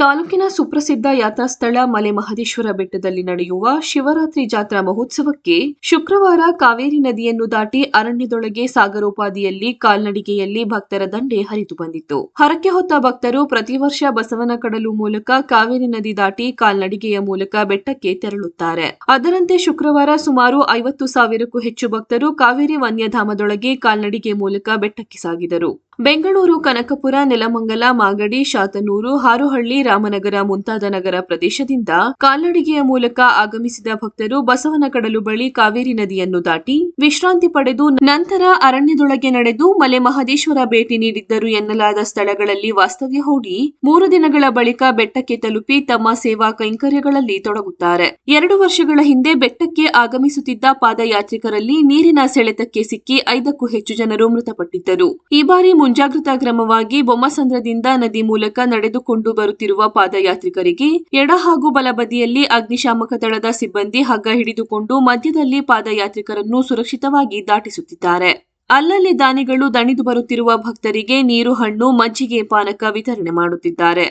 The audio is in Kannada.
ತಾಲೂಕಿನ ಸುಪ್ರಸಿದ್ಧ ಯಾತ್ರಾಸ್ಥಳ ಮಲೆ ಮಹದೇಶ್ವರ ಬೆಟ್ಟದಲ್ಲಿ ನಡೆಯುವ ಶಿವರಾತ್ರಿ ಜಾತ್ರಾ ಮಹೋತ್ಸವಕ್ಕೆ ಶುಕ್ರವಾರ ಕಾವೇರಿ ನದಿಯನ್ನು ದಾಟಿ ಅರಣ್ಯದೊಳಗೆ ಸಾಗರೋಪಾದಿಯಲ್ಲಿ ಕಾಲ್ನಡಿಗೆಯಲ್ಲಿ ಭಕ್ತರ ದಂಡೆ ಹರಿದು ಬಂದಿತ್ತು. ಹರಕೆ ಹೊತ್ತ ಭಕ್ತರು ಪ್ರತಿ ವರ್ಷ ಬಸವನ ಕಡಲು ಮೂಲಕ ಕಾವೇರಿ ನದಿ ದಾಟಿ ಕಾಲ್ನಡಿಗೆಯ ಮೂಲಕ ಬೆಟ್ಟಕ್ಕೆ ತೆರಳುತ್ತಾರೆ. ಅದರಂತೆ ಶುಕ್ರವಾರ ಸುಮಾರು ಐವತ್ತು ಸಾವಿರಕ್ಕೂ ಹೆಚ್ಚು ಭಕ್ತರು ಕಾವೇರಿ ವನ್ಯಧಾಮದೊಳಗೆ ಕಾಲ್ನಡಿಗೆ ಮೂಲಕ ಬೆಟ್ಟಕ್ಕೆ ಸಾಗಿದರು. ಬೆಂಗಳೂರು, ಕನಕಪುರ, ನೆಲಮಂಗಲ, ಮಾಗಡಿ, ಶಾತನೂರು, ಹಾರೋಹಳ್ಳಿ, ರಾಮನಗರ ಮುಂತಾದ ನಗರ ಪ್ರದೇಶದಿಂದ ಕಾಲ್ನಡಿಗೆಯ ಮೂಲಕ ಆಗಮಿಸಿದ ಭಕ್ತರು ಬಸವನ ಕಡಲು ಬಳಿ ಕಾವೇರಿ ನದಿಯನ್ನು ದಾಟಿ ವಿಶ್ರಾಂತಿ ಪಡೆದು ನಂತರ ಅರಣ್ಯದೊಳಗೆ ನಡೆದು ಮಲೆ ಮಹದೇಶ್ವರ ಭೇಟಿ ನೀಡಿದ್ದರು ಎನ್ನಲಾದ ಸ್ಥಳಗಳಲ್ಲಿ ವಾಸ್ತವ್ಯ ಹೂಡಿ ಮೂರು ದಿನಗಳ ಬಳಿಕ ಬೆಟ್ಟಕ್ಕೆ ತಲುಪಿ ತಮ್ಮ ಸೇವಾ ಕೈಂಕರ್ಯಗಳಲ್ಲಿ ತೊಡಗುತ್ತಾರೆ. ಎರಡು ವರ್ಷಗಳ ಹಿಂದೆ ಬೆಟ್ಟಕ್ಕೆ ಆಗಮಿಸುತ್ತಿದ್ದ ಪಾದಯಾತ್ರಿಕರಲ್ಲಿ ನೀರಿನ ಸೆಳೆತಕ್ಕೆ ಸಿಕ್ಕಿ ಐದಕ್ಕೂ ಹೆಚ್ಚು ಜನರು ಮೃತಪಟ್ಟಿದ್ದರು. ಈ ಬಾರಿ ಮುಂಜಾಗ್ರತಾ ಕ್ರಮವಾಗಿ ಬೊಮ್ಮಸಂದ್ರದಿಂದ ನದಿ ಮೂಲಕ ನಡೆದುಕೊಂಡು ಬರುತ್ತಿರುವ ಪಾದಯಾತ್ರಿಕರಿಗೆ ಎಡ ಹಾಗೂ ಬಲಬದಿಯಲ್ಲಿ ಅಗ್ನಿಶಾಮಕ ದಳದ ಸಿಬ್ಬಂದಿ ಹಗ್ಗ ಹಿಡಿದುಕೊಂಡು ಮಧ್ಯದಲ್ಲಿ ಪಾದಯಾತ್ರಿಕರನ್ನು ಸುರಕ್ಷಿತವಾಗಿ ದಾಟಿಸುತ್ತಿದ್ದಾರೆ. ಅಲ್ಲಲ್ಲಿ ದಾನಿಗಳು ದಣಿದು ಬರುತ್ತಿರುವ ಭಕ್ತರಿಗೆ ನೀರು, ಹಣ್ಣು, ಮಜ್ಜಿಗೆ, ಪಾನಕ ವಿತರಣೆ ಮಾಡುತ್ತಿದ್ದಾರೆ.